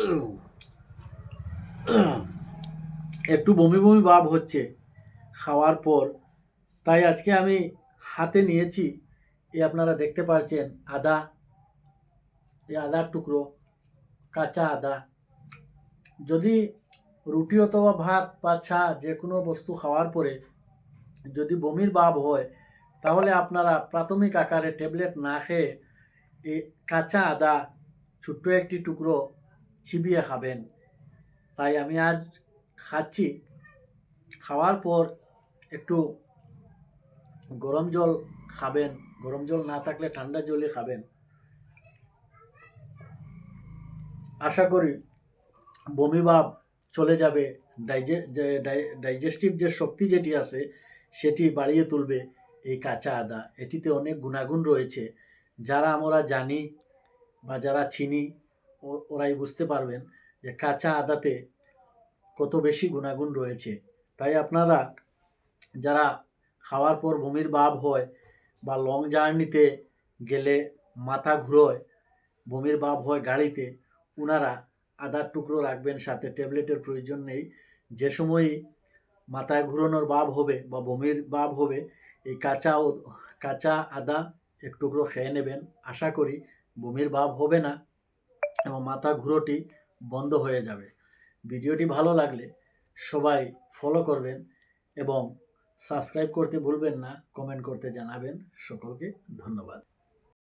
একটু বমি বমি ভাব হচ্ছে খাওয়ার পর। তাই আজকে আমি হাতে নিয়েছি, এ আপনারা দেখতে পাচ্ছেন আদা, এই আদার টুকরো, কাঁচা আদা। যদি রুটি অথবা ভাত বা চা যে কোনো বস্তু খাওয়ার পরে যদি বমির ভাব হয়, তাহলে আপনারা প্রাথমিক আকারে ট্যাবলেট না খেয়ে এই কাঁচা আদা, ছোট্ট একটি টুকরো চিবিয়ে খাবেন। তাই আমি আজ খাচ্ছি। খাওয়ার পর একটু গরম জল খাবেন। গরম জল না থাকলে ঠান্ডা জলই খাবেন। আশা করি বমি ভাব চলে যাবে। ডাইজে ডাইজেস্টিভ যে শক্তি যেটি আছে, সেটি বাড়িয়ে তুলবে এই কাঁচা আদা। এটিতে অনেক গুণাগুণ রয়েছে। যারা আমরা জানি বা যারা চিনি ওরাই বুঝতে পারবেন যে কাঁচা আদাতে কত বেশি গুণাগুণ রয়েছে। তাই আপনারা যারা খাওয়ার পর বমির ভাব হয় বা লং জার্নিতে গেলে মাথা ঘুরোয়, বমির ভাব হয় গাড়িতে ওনারা আদার টুকরো রাখবেন সাথে, ট্যাবলেটের প্রয়োজন নেই। যে সময়ই মাথায় ঘুরানোর ভাব হবে বা বমির ভাব হবে, এই কাঁচা কাঁচা আদা এক টুকরো খেয়ে নেবেন। আশা করি বমির ভাব হবে না। এবং মাথা ঘুরোটি বন্ধ হয়ে যাবে। ভিডিওটি ভালো লাগলে সবাই ফলো করবেন এবং সাবস্ক্রাইব করতে ভুলবেন না কমেন্ট করতে জানাবেন। সকলকে ধন্যবাদ।